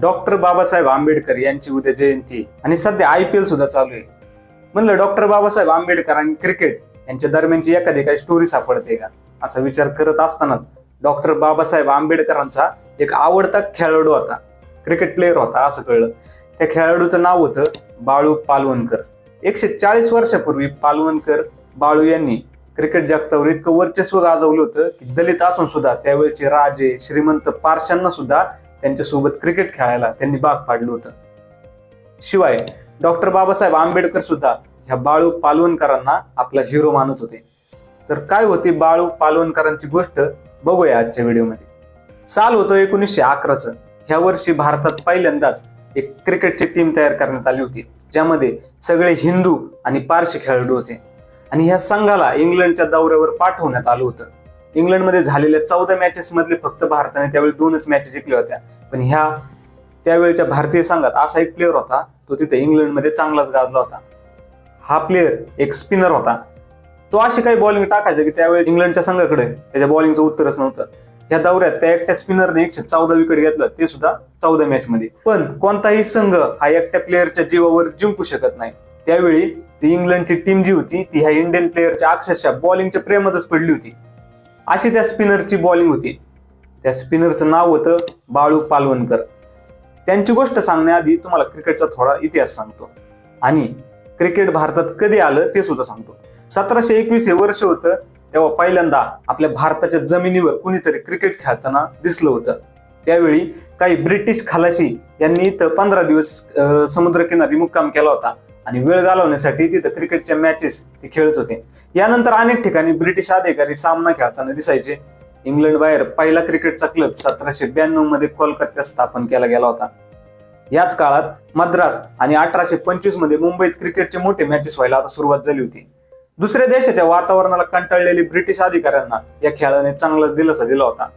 Doctor Babasaheb Ambedkar यांची उद्या जयंती आणि सध्या आय पी एल सुद्धा चालू आहे. म्हणलं डॉक्टर बाबासाहेब आंबेडकर आणि क्रिकेट यांच्या दरम्यानची एखादी काही स्टोरी सापडते का? असा विचार करत असतानाच डॉक्टर बाबासाहेब आंबेडकरांचा एक आवडता खेळाडू होता. क्रिकेट प्लेअर होता असं कळलं. त्या खेळाडूचं नाव होतं बाळू पालवणकर. एकशे चाळीस वर्षापूर्वी पालवणकर बाळू यांनी क्रिकेट जगतावर इतकं वर्चस्व गाजवलं होतं की दलित असून सुद्धा त्यावेळेचे राजे श्रीमंत पारशांना सुद्धा त्यांच्यासोबत क्रिकेट खेळायला त्यांनी भाग पाडलं होतं. शिवाय डॉक्टर बाबासाहेब आंबेडकर सुद्धा ह्या बाळू पालवणकरांना आपला हिरो मानत होते. तर काय होती बाळू पालवणकरांची गोष्ट? बघूया आजच्या व्हिडिओमध्ये. साल होतं एकोणीसशे अकराचं. ह्या वर्षी भारतात पहिल्यांदाच एक क्रिकेटची टीम तयार करण्यात आली होती ज्यामध्ये सगळे हिंदू आणि पारशी खेळाडू होते. आणि ह्या संघाला इंग्लंडच्या दौऱ्यावर पाठवण्यात आलं होतं. इंग्लंडमध्ये झालेल्या चौदा मॅचेसमधले फक्त भारताने त्यावेळी दोनच मॅचेस जिंकल्या होत्या. पण ह्या त्यावेळच्या भारतीय संघात असा एक प्लेअर होता तो तिथे इंग्लंडमध्ये चांगलाच गाजला होता. हा प्लेअर एक स्पिनर होता. तो अशी काही बॉलिंग टाकायचा की त्यावेळी इंग्लंडच्या संघाकडे त्याच्या बॉलिंगचं उत्तरच नव्हतं. या दौऱ्यात त्या एकट्या स्पिनरने एकशे चौदा विकेट घेतलं ते सुद्धा चौदा मॅच मध्ये. पण कोणताही संघ हा एकट्या प्लेअरच्या जीवावर जिंकू शकत नाही. त्यावेळी ती इंग्लंडची टीम जी होती ती ह्या इंडियन प्लेअरच्या अक्षरशः बॉलिंगच्या प्रेमातच पडली होती. अशी त्या स्पिनरची बॉलिंग होती. त्या स्पिनरचं नाव होतं बाळू पालवणकर. त्यांची गोष्ट सांगण्याआधी तुम्हाला क्रिकेटचा थोडा इतिहास सांगतो. आणि क्रिकेट भारतात कधी आलं ते सुद्धा सांगतो. सतराशे एकवीस हे वर्ष होतं तेव्हा पहिल्यांदा आपल्या भारताच्या जमिनीवर कुणीतरी क्रिकेट खेळताना दिसलं होतं. त्यावेळी काही ब्रिटिश खलाशी यांनी इथं पंधरा दिवस समुद्रकिनारी मुक्काम केला होता. आणि वेळ घालवण्यासाठी तिथं क्रिकेटच्या मॅचेस ते खेळत होते. यानंतर अनेक ठिकाणी ब्रिटिश अधिकारी सामना खेळताना दिसायचे. इंग्लंड बाहेर पहिला क्रिकेटचा क्लब सतराशे ब्याण्णवमध्ये कोलकात्यात स्थापन केला गेला होता. याच काळात मद्रास आणि अठराशे पंचवीसमध्ये मुंबईत क्रिकेटचे मोठे मॅचेस व्हायला आता सुरुवात झाली होती. दुसऱ्या देशाच्या वातावरणाला कंटाळलेली ब्रिटिश अधिकाऱ्यांना या खेळाने चांगला दिलासा दिला होता.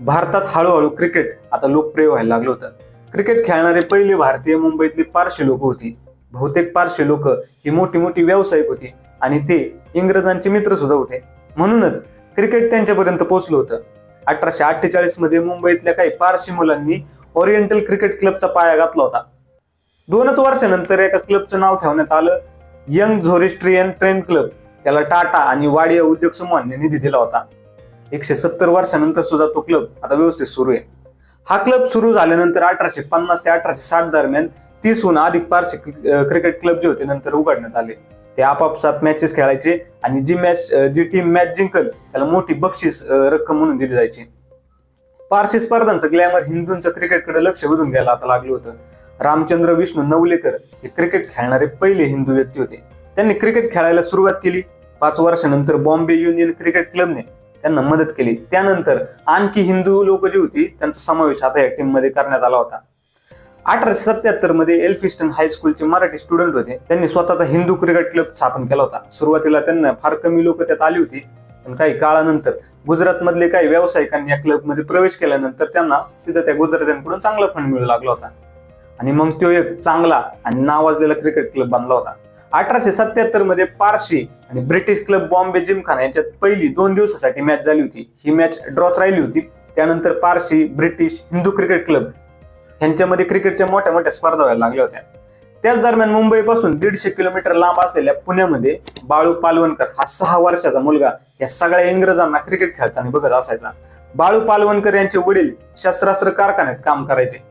भारतात हळूहळू क्रिकेट आता लोकप्रिय व्हायला लागलं होतं. क्रिकेट खेळणारे पहिले भारतीय मुंबईतली पारशी लोक होती. बहुतेक पारशी लोक ही मोठी मोठी व्यावसायिक होती आणि ते इंग्रजांचे मित्र सुद्धा होते. म्हणूनच क्रिकेट त्यांच्यापर्यंत पोहोचलं होतं. अठराशे अठ्ठेचाळीसमध्ये मुंबईतल्या काही पारशी मुलांनी ओरिएंटल क्रिकेट क्लबचा पाया घातला होता. दोनच वर्षानंतर एका क्लबचं नाव ठेवण्यात आलं. यंग झोरिस्ट्रियन ट्रेन क्लब त्याला टाटा आणि वाडिया उद्योग समूहांनी निधी दिला होता. एकशे सत्तर वर्षानंतर सुद्धा तो क्लब आता व्यवस्थित सुरू आहे. हा क्लब सुरू झाल्यानंतर अठराशे पन्नास ते अठराशे साठ दरम्यान तीसहून अधिक पारशी क्रिकेट क्लब जे होते नंतर उघडण्यात आले. ते आपापसात मॅचेस खेळायचे आणि जी मॅच जी टीम मॅच जिंकल त्याला मोठी बक्षीस रक्कम म्हणून दिली जायची. पारशी स्पर्धांचं ग्लॅमर हिंदूंचं क्रिकेटकडे लक्ष वेधून घ्यायला आता लागलं होतं. रामचंद्र विष्णू नवलेकर हे क्रिकेट खेळणारे पहिले हिंदू व्यक्ती होते. त्यांनी क्रिकेट खेळायला सुरुवात केली. पाच वर्षानंतर बॉम्बे युनियन क्रिकेट क्लबने त्यांना मदत केली. त्यानंतर आणखी हिंदू लोक जी होती त्यांचा समावेश आता या टीममध्ये करण्यात आला होता. अठराशे सत्याहत्तरमध्ये एल्फिस्टन हायस्कूलचे मराठी स्टुडंट होते. त्यांनी स्वतःचा हिंदू क्रिकेट क्लब स्थापन केला होता. सुरुवातीला त्यांना फार कमी लोक त्यात आली होती. पण काही काळानंतर गुजरात मधले काही व्यावसायिकांनी या क्लबमध्ये प्रवेश केल्यानंतर त्यांना तिथं त्या गुजरात्यांकडून चांगला फंड मिळू लागला होता. आणि मग तो एक चांगला आणि नावाजलेला क्रिकेट क्लब बांधला होता. अठराशे सत्याहत्तरमध्ये पारशी आणि ब्रिटिश क्लब बॉम्बे जिमखाना यांच्यात पहिली दोन दिवसासाठी मॅच झाली होती. ही मॅच ड्रॉच राहिली होती. त्यानंतर Parsi British Hindu cricket club ह्यांच्यामध्ये क्रिकेटच्या मोठ्या मोठ्या स्पर्धा व्हायला लागल्या होत्या. त्याच दरम्यान मुंबईपासून दीडशे किलोमीटर लांब असलेल्या पुण्यामध्ये बाळू पालवणकर हा सहा वर्षाचा मुलगा या सगळ्या इंग्रजांना क्रिकेट खेळताना बघत असायचा. बाळू पालवणकर यांचे वडील शस्त्रास्त्र कारखान्यात काम करायचे.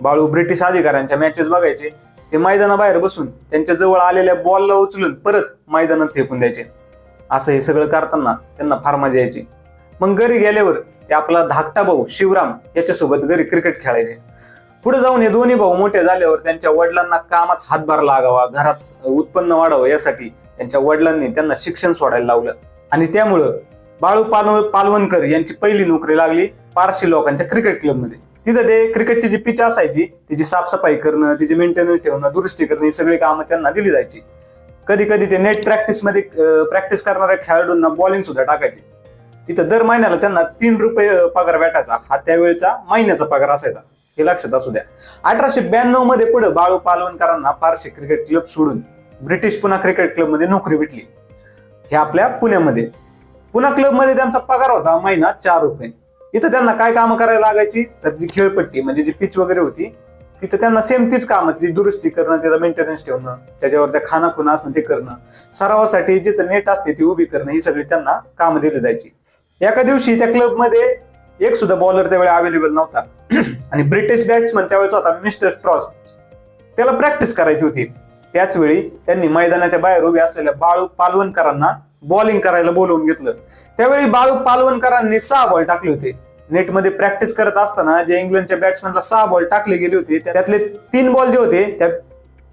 बाळू ब्रिटिश अधिकाऱ्यांच्या मॅचेस बघायचे. ते मैदानाबाहेर बसून त्यांच्या जवळ आलेल्या बॉलला उचलून परत मैदानात फेकून द्यायचे. असं हे सगळं करताना त्यांना फार मजा यायची. मग घरी गेल्यावर ते आपला धाकटा भाऊ शिवराम याच्यासोबत घरी क्रिकेट खेळायचे. पुढे जाऊन हे दोन्ही भाऊ मोठे झाल्यावर त्यांच्या वडिलांना कामात हातभार लागावा घरात उत्पन्न वाढावं यासाठी त्यांच्या वडिलांनी त्यांना शिक्षण सोडायला लावलं. आणि त्यामुळं बाळू पाल पालवणकर यांची पहिली नोकरी लागली पारशी लोकांच्या क्रिकेट क्लबमध्ये तिथं ते क्रिकेटची जी पिच असायची तिची साफसफाई करणं तिची मेंटेनन्स ठेवणं दुरुस्ती करणं ही सगळी कामं त्यांना दिली जायची. कधी कधी ते नेट प्रॅक्टिसमध्ये प्रॅक्टिस करणाऱ्या खेळाडूंना बॉलिंग सुद्धा टाकायचे. तिथं दर महिन्याला त्यांना तीन रुपये पगार भेटायचा. हा त्यावेळचा महिन्याचा पगार असायचा. हे लक्षात असू द्या. अठराशे ब्याण्णवमध्ये पुढे बाळू पालवणकरांना पारशी क्रिकेट क्लब सोडून ब्रिटिश पुन्हा क्रिकेट क्लबमध्ये नोकरी भेटली. हे आपल्या पुण्यामध्ये. पुन्हा क्लबमध्ये त्यांचा पगार होता महिना चार रुपये. इथं त्यांना काय कामं करायला लागायची? तर जी खेळपट्टी म्हणजे जी पिच वगैरे होती तिथं त्यांना सेम तीच कामं ती दुरुस्ती करणं त्याचा मेंटेनन्स ठेवणं त्याच्यावर त्या खाना खुना असणं ते करणं. सरावासाठी जिथं नेट असते ती उभी करणं ही सगळी त्यांना कामं दिली जायची. एका दिवशी त्या क्लबमध्ये एक सुद्धा बॉलर त्यावेळी अवेलेबल नव्हता. आणि ब्रिटिश बॅट्समन त्यावेळेचा होता मिस्टर स्ट्रॉस. त्याला प्रॅक्टिस करायची होती. त्याच वेळी त्यांनी मैदानाच्या बाहेर उभे असलेल्या बाळू पालवणकरांना बॉलिंग करायला बोलवून घेतलं. त्यावेळी बाळू पालवणकरांनी सहा बॉल टाकले होते. नेटमध्ये प्रॅक्टिस करत असताना जे इंग्लंडच्या बॅट्समॅनला सहा बॉल टाकले गेले होते त्यातले तीन बॉल जे होते त्या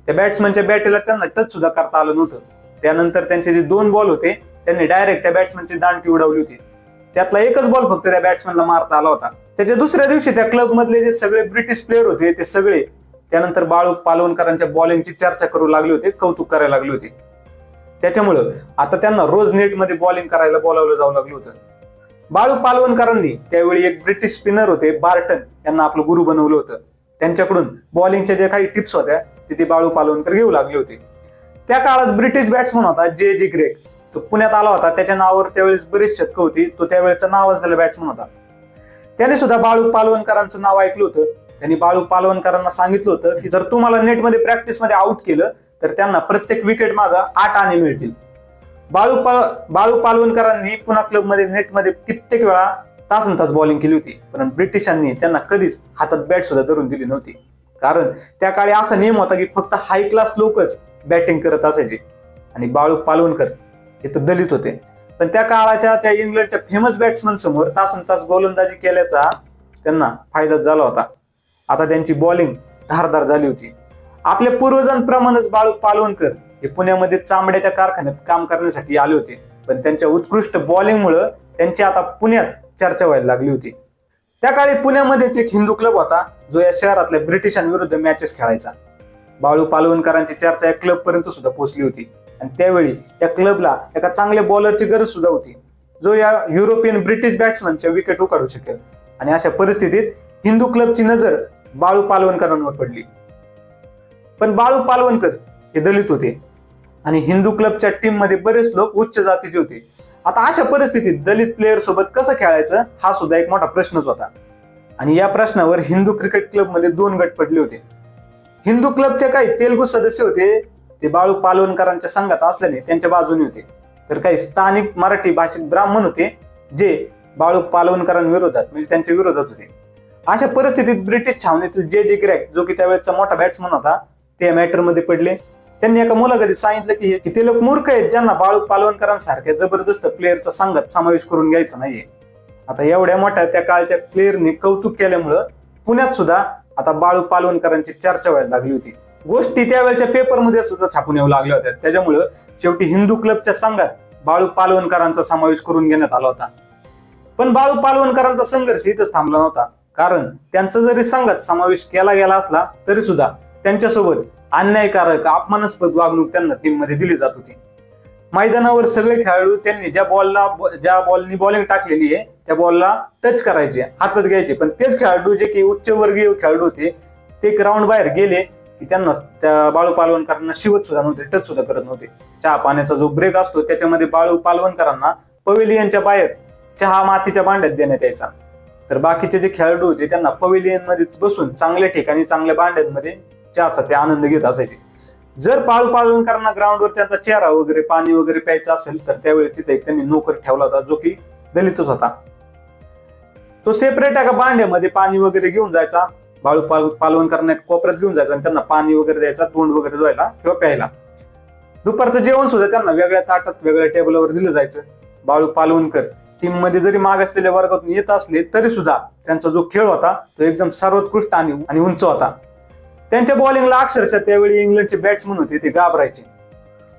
त्या बॅट्समनच्या बॅटेला त्यांना टच सुद्धा करता आलं नव्हतं. त्यानंतर त्यांचे जे दोन बॉल होते त्यांनी डायरेक्ट त्या बॅट्समनची दांडकी उडवली होती. त्यातला एकच बॉल फक्त त्या बॅट्समॅनला मारता आला होता. त्याच्या दुसऱ्या दिवशी त्या क्लब मधले जे सगळे ब्रिटिश प्लेअर होते ते सगळे त्यानंतर बाळू पालवणकरांच्या बॉलिंगची चर्चा करू लागले होते कौतुक करायला लागले होते. त्याच्यामुळं आता त्यांना रोज नेटमध्ये बॉलिंग करायला बोलावलं जाऊ लागलं होतं. बाळू पालवणकरांनी त्यावेळी एक ब्रिटिश स्पिनर होते बार्टन यांना आपलं गुरु बनवलं होतं. त्यांच्याकडून बॉलिंगच्या ज्या काही टिप्स होत्या ते ते बाळू पालवणकर घेऊ लागले होते. त्या काळात ब्रिटिश बॅट्समन होता जे जी ग्रेक तो पुण्यात आला होता त्याच्या नावावर त्यावेळेस बरीच शतकं होती तो त्यावेळेचा नाव असलेला बॅट्समन होता. त्याने सुद्धा बाळू पालवणकरांचं नाव ऐकलं होतं. त्यांनी बाळू पालवणकरांना सांगितलं होतं की जर तुम्हाला नेटमध्ये प्रॅक्टिसमध्ये आउट केलं तर त्यांना प्रत्येक विकेट मागं आठ आणे मिळतील. बाळू पाल बाळू पालवणकरांनी पुन्हा क्लबमध्ये नेटमध्ये कित्येक वेळा तासन तास बॉलिंग केली होती. पण ब्रिटिशांनी त्यांना कधीच हातात बॅट सुद्धा धरून दिली नव्हती. कारण त्या काळी असा नियम होता की फक्त हाय क्लास लोकच बॅटिंग करत असायचे. आणि बाळू पालवणकर हे तर दलित होते. पण त्या काळाच्या त्या इंग्लंडच्या फेमस बॅट्समन समोर तासन तास गोलंदाजी केल्याचा त्यांना फायदा झाला होता. आता त्यांची बॉलिंग धारदार झाली होती. आपल्या पूर्वजांप्रमाणेच बाळू पालवणकर हे पुण्यामध्ये चामड्याच्या कारखान्यात काम करण्यासाठी आले होते. पण त्यांच्या उत्कृष्ट बॉलिंगमुळं त्यांची आता पुण्यात चर्चा व्हायला लागली होती. त्या काळी पुण्यामध्येच एक हिंदू क्लब होता जो या शहरातल्या ब्रिटिशांविरुद्ध मॅचेस खेळायचा. बाळू पालवणकरांची चर्चा या क्लब पर्यंत सुद्धा पोहोचली होती. आणि त्यावेळी या क्लबला एका चांगल्या बॉलरची गरज सुद्धा होती. जो या युरोपियन ब्रिटिश बॅट्समनच्या विकेट उकाडू शकेल. आणि अशा परिस्थितीत हिंदू क्लबची नजर बाळू पालवणकरांवर पडली. पण बाळू पालवणकर हे दलित होते. आणि हिंदू क्लबच्या टीममध्ये बरेच लोक उच्च जातीचे होते. आता अशा परिस्थितीत दलित प्लेअर सोबत कसं खेळायचं हा सुद्धा एक मोठा प्रश्नच होता. आणि या प्रश्नावर हिंदू क्रिकेट क्लबमध्ये दोन गट पडले होते. हिंदू क्लबचे काही तेलगू सदस्य होते ते बाळू पालवणकरांच्या संघात असल्याने त्यांच्या बाजूने होते. तर काही स्थानिक मराठी भाषिक ब्राह्मण होते जे बाळू पालवणकरांविरोधात म्हणजे त्यांच्या विरोधात होते. अशा परिस्थितीत ब्रिटिश छावणीतील जे जे ग्रॅक जो की त्यावेळेचा मोठा बॅट्समन होता ते या मॅटरमध्ये पडले. त्यांनी एका मुलाखतीत सांगितलं की की ते लोक मूर्ख आहेत ज्यांना बाळू पालवणकरांसारख्या जबरदस्त प्लेअरचा संघात समावेश करून घ्यायचा नाहीये. आता एवढ्या मोठ्या त्या काळच्या प्लेअरने कौतुक केल्यामुळं पुण्यात सुद्धा आता बाळू पालवणकरांची चर्चा व्हायला लागली होती. गोष्टी त्यावेळेच्या पेपरमध्ये सुद्धा छापून येऊ लागल्या होत्या. त्याच्यामुळं शेवटी हिंदू क्लबच्या संघात बाळू पालवणकरांचा समावेश करून घेण्यात आला होता. पण बाळू पालवणकरांचा संघर्ष इथंच थांबला नव्हता. कारण त्यांचा जरी संघात समावेश केला गेला असला तरी सुद्धा त्यांच्यासोबत अन्यायकारक अपमानास्पद वागणूक त्यांना टीममध्ये दिली जात होती. मैदानावर सगळे खेळाडू त्यांनी ज्या बॉलला ज्या बॉलनी बॉलिंग टाकलेली आहे त्या बॉलला टच करायचे हातात घ्यायचे. पण तेच खेळाडू जे की उच्चवर्गीय खेळाडू होते ते ग्राउंड बाहेर गेले की त्यांना त्या बाळू पालवणकरांना शिवत सुद्धा नव्हते टच सुद्धा करत नव्हते. चहा पाण्याचा जो ब्रेक असतो त्याच्यामध्ये बाळू पालवणकरांना पवेलियनच्या बाहेर चहा मातीच्या भांड्यात देण्यात यायचा. तर बाकीचे जे खेळाडू होते त्यांना पवेलियनमध्ये बसून चांगल्या ठिकाणी चांगल्या भांड्यांमध्ये चहाचा ते आनंद घेत असायचे. जर पाळू पालवणकरांना ग्राउंडवर त्यांचा चेहरा वगैरे पाणी वगैरे प्यायचं असेल तर त्यावेळी तिथे एक त्यांनी नोकर ठेवला होता जो की दलितच होता. तो सेपरेट एका भांड्यामध्ये पाणी वगैरे घेऊन जायचा. बाळू पाल पालवणकरांना एक कोपऱ्यात घेऊन जायचं आणि त्यांना पाणी वगैरे द्यायचा तोंड वगैरे धुवायला किंवा प्यायला. दुपारचं जेवण सुद्धा त्यांना वेगळ्या ताटात वेगळ्या टेबलवर दिलं जायचं. बाळू पालवणकर टीममध्ये जरी माग असलेल्या वर्गातून येत असले तरी सुद्धा त्यांचा जो खेळ होता तो एकदम सर्वोत्कृष्ट आणि उंच होता. त्यांच्या बॉलिंगला अक्षरशः त्यावेळी इंग्लंडचे बॅट्समन होते ते घाबरायचे.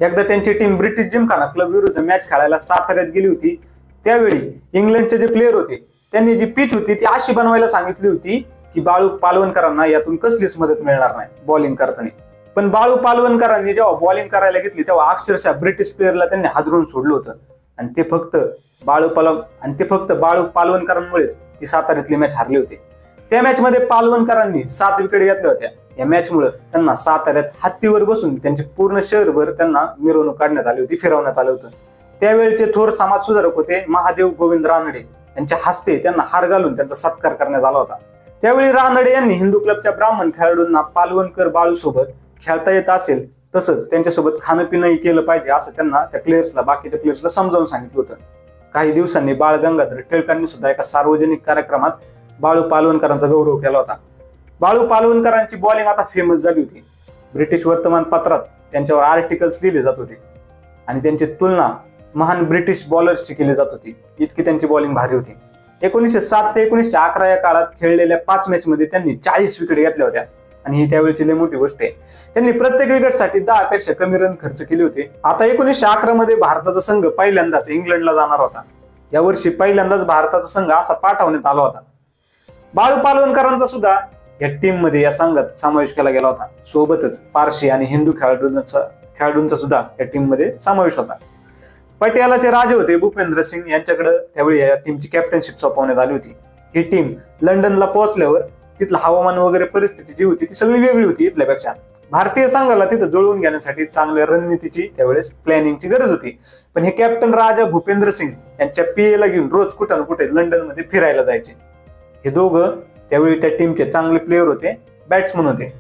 एकदा त्यांची टीम ब्रिटिश जिमखाना क्लब विरुद्ध मॅच खेळायला साताऱ्यात गेली होती. त्यावेळी इंग्लंडचे जे प्लेयर होते त्यांनी जी पिच होती ती अशी बनवायला सांगितली होती की बाळू पालवणकरांना यातून कसलीच मदत मिळणार नाही बॉलिंग करताना. पण बाळू पालवणकरांनी जेव्हा बॉलिंग करायला घेतली तेव्हा अक्षरशः ब्रिटिश प्लेअरला त्यांनी हादरून सोडलं होतं. आणि ते फक्त बाळू पालव आणि ते फक्त बाळू पालवणकरांमुळेच ती साताऱ्यातली मॅच हारली होती. त्या मॅच मध्ये पालवणकरांनी सात विकेट घेतल्या होत्या. या मॅच मुळे त्यांना साताऱ्यात हत्तीवर बसून त्यांचे पूर्ण शहरभर त्यांना मिरवणूक काढण्यात आली होती फिरवण्यात आलं होतं. त्यावेळेचे थोर समाज सुधारक होते महादेव गोविंद रानडे. यांच्या हस्ते त्यांना हार घालून त्यांचा सत्कार करण्यात आला होता. त्यावेळी रानडे यांनी हिंदू क्लबच्या ब्राह्मण खेळाडूंना पालवणकर बाळू सोबत खेळता येत असेल तसंच त्यांच्यासोबत खाणं पिणंही केलं पाहिजे असं त्यांना त्या प्लेयर्सला बाकीच्या प्लेयर्सला समजावून सांगितलं होतं. काही दिवसांनी बाळ गंगाधर टिळकांनी सुद्धा एका सार्वजनिक कार्यक्रमात बाळू पालवणकरांचा गौरव केला होता. बाळू पालवणकरांची बॉलिंग आता फेमस झाली होती. ब्रिटिश वर्तमानपत्रात त्यांच्यावर आर्टिकल्स लिहिले जात होते. आणि त्यांची तुलना महान ब्रिटिश बॉलर्सची केली जात होती. इतकी त्यांची बॉलिंग भारी होती. एकोणीसशे सात ते एकोणीसशे अकरा या काळात खेळलेल्या पाच मॅच मध्ये त्यांनी चाळीस विकेट घेतल्या होत्या. आणि ही त्यावेळची लई मोठी गोष्ट आहे. त्यांनी प्रत्येक विकेटसाठी दहा पेक्षा कमी रन खर्च केले होते. आता एकोणीसशे अकरा मध्ये भारताचा संघ पहिल्यांदाच इंग्लंडला जाणार होता. यावर्षी पहिल्यांदाच भारताचा संघ असा पाठवण्यात आला होता. बाळू पालवणकरांचा सुद्धा या टीममध्ये या संघात समावेश केला गेला होता. सोबतच पारशी आणि हिंदू खेळाडूंचा खेळाडूंचा सुद्धा या टीममध्ये समावेश होता. पटियालाचे राजे होते भूपेंद्र सिंग. यांच्याकडे त्यावेळी या टीमची कॅप्टनशिप सोपवण्यात आली होती. ही टीम लंडनला पोहोचल्यावर तिथलं हवामान वगैरे परिस्थिती जी होती ती सगळी वेगळी होती इथल्यापेक्षा. भारतीय संघाला तिथं जुळवून घेण्यासाठी चांगल्या रणनीतीची त्यावेळेस प्लॅनिंगची गरज होती. पण हे कॅप्टन राजा भूपेंद्र सिंग यांच्या पीएला घेऊन रोज कुठं ना कुठे लंडनमध्ये फिरायला जायचे. हे दोघं त्यावेळी त्या टीमचे चांगले प्लेअर होते बॅट्समन होते.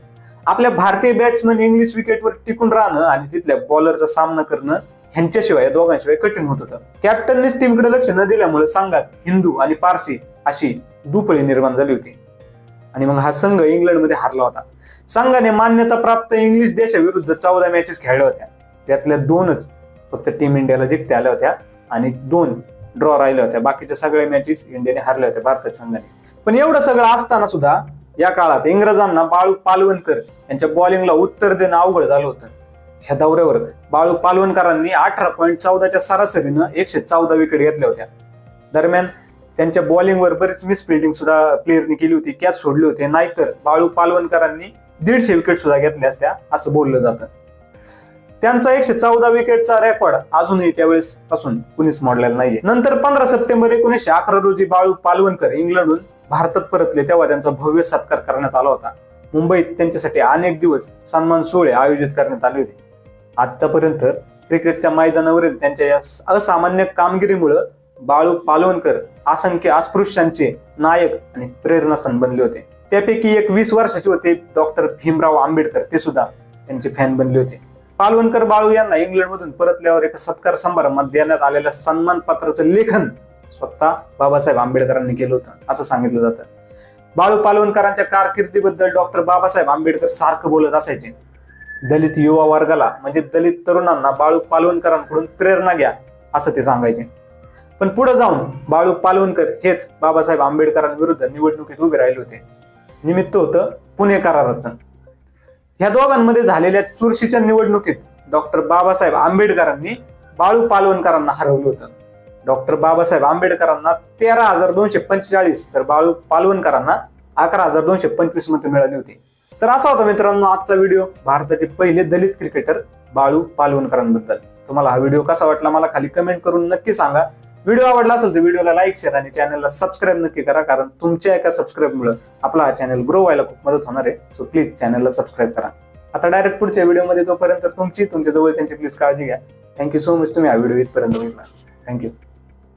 आपल्या भारतीय बॅट्समन इंग्लिश विकेटवर टिकून राहणं आणि तिथल्या बॉलरचा सामना करणं ह्यांच्याशिवाय या दोघांशिवाय कठीण होत होतं. कॅप्टननीच टीमकडे लक्ष न दिल्यामुळे संघात हिंदू आणि पारसी अशी दुपळी निर्माण झाली होती. आणि मग हा संघ इंग्लंडमध्ये हारला होता. संघाने मान्यता प्राप्त इंग्लिश देशाविरुद्ध चौदा मॅचेस खेळल्या होत्या. त्यातल्या दोनच फक्त टीम इंडियाला जिंकत्या आल्या होत्या आणि दोन ड्रॉ राहिल्या होत्या. बाकीच्या सगळ्या मॅचेस इंडियाने हारल्या होत्या भारतीय संघाने. पण एवढं सगळं असताना सुद्धा या काळात इंग्रजांना बाळू पालवणकर यांच्या बॉलिंगला उत्तर देणं अवघड झालं होतं. ह्या दौऱ्यावर बाळू पालवणकरांनी अठरा पॉईंट चौदाच्या सरासरीनं एकशे चौदा विकेट घेतल्या होत्या. दरम्यान त्यांच्या बॉलिंगवर बरीच मिसफिल्डिंग सुद्धा प्लेअरनी केली होती. कॅच सोडले होते. नाहीतर बाळू पालवणकरांनी दीडशे विकेट सुद्धा घेतल्या असत्या असं बोललं जातं. त्यांचा एकशे चौदा विकेटचा रेकॉर्ड अजूनही त्यावेळेस पासून कुणीच मोडलेला नाहीये. नंतर पंधरा सप्टेंबर एकोणीसशे अकरा रोजी बाळू पालवणकर इंग्लंडहून भारतात परतले तेव्हा त्यांचा भव्य सत्कार करण्यात आला होता. मुंबईत त्यांच्यासाठी अनेक दिवस सन्मान सोहळे आयोजित करण्यात आले होते. आतापर्यंत क्रिकेटच्या मैदानावरील त्यांच्या या असामान्य कामगिरीमुळं बाळू पालवणकर असंख्य अस्पृश्यांचे नायक आणि प्रेरणास्थान बनले होते. त्यापैकी एक वीस वर्षाचे होते डॉक्टर भीमराव आंबेडकर. ते सुद्धा त्यांचे फॅन बनले होते. पालवणकर बाळू यांना इंग्लंडमधून परतल्यावर एका सत्कार समारंभात देण्यात आलेल्या सन्मान पत्राचं लेखन स्वतः बाबासाहेब आंबेडकरांनी केलं होतं असं सांगितलं जातं. बाळू पालवणकरांच्या कारकिर्दीबद्दल डॉक्टर बाबासाहेब आंबेडकर सारखं बोलत असायचे. दलित युवा वर्गाला म्हणजे दलित तरुणांना बाळू पालवणकरांकडून प्रेरणा घ्या असं ते सांगायचे. पण पुढे जाऊन बाळू पालवणकर हेच बाबासाहेब आंबेडकरांविरुद्ध निवडणुकीत उभे राहिले होते. निमित्त होतं पुणे कराराचं. ह्या दोघांमध्ये झालेल्या चुरशीच्या निवडणुकीत डॉक्टर बाबासाहेब आंबेडकरांनी बाळू पालवणकरांना हरवलं होतं. डॉक्टर बाबासाहेब आंबेडकरांना तेरा हजार दोनशे पंचेचाळीस तर बाळू पालवणकरांना अकरा हजार दोनशे पंचवीस मते मिळाली होती. तर असा होता मित्रांनो आजचा व्हिडिओ भारताचे पहिले दलित क्रिकेटर बाळू पालवणकरांबद्दल. तुम्हाला हा व्हिडिओ कसा वाटला मला खाली कमेंट करून नक्की सांगा. व्हिडिओ आवडला असेल तर व्हिडिओला लाईक शेअर आणि चॅनलला सबस्क्राईब नक्की करा कारण तुमच्या एका सबस्क्राईबमुळे आपला हा चॅनल ग्रो व्हायला खूप मदत होणार आहे. सो प्लीज चॅनलला सबस्क्राईब करा. आता डायरेक्ट पुढच्या व्हिडिओमध्ये तोपर्यंत तुमची तुमच्या जवळच्यांची प्लीज काळजी घ्या. थँक्यू सो मच तुम्ही हा व्हिडिओ इथपर्यंत बघितला. थँक्यू